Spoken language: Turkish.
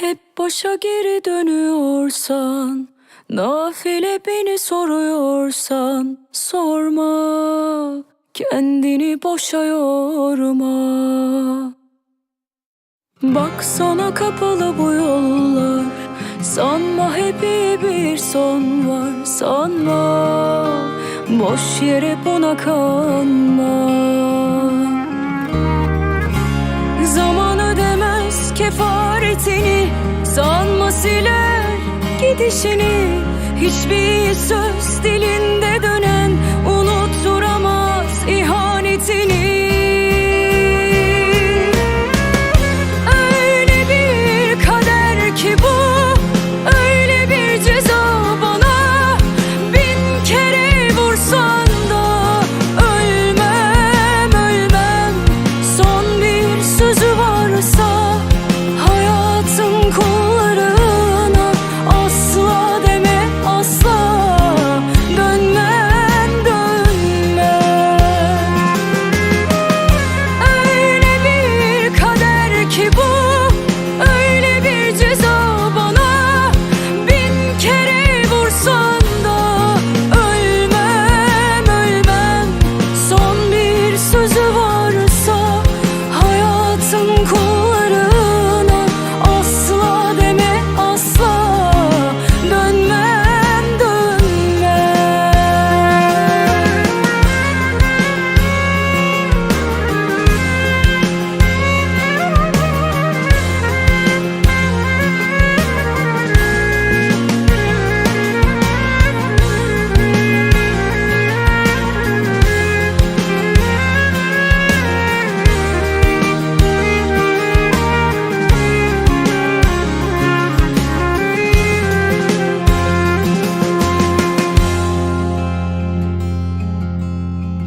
Hep başa geri dönüyorsan Nafile beni soruyorsan Sorma. Kendini boşa yorma. Bak sana kapalı bu yollar. Sanma hep iyi bir son var Sanma. Boş yere buna kanma. Zaman ödemez kefaretini Sanma siler gidişini Hiçbir söz dilinde dönen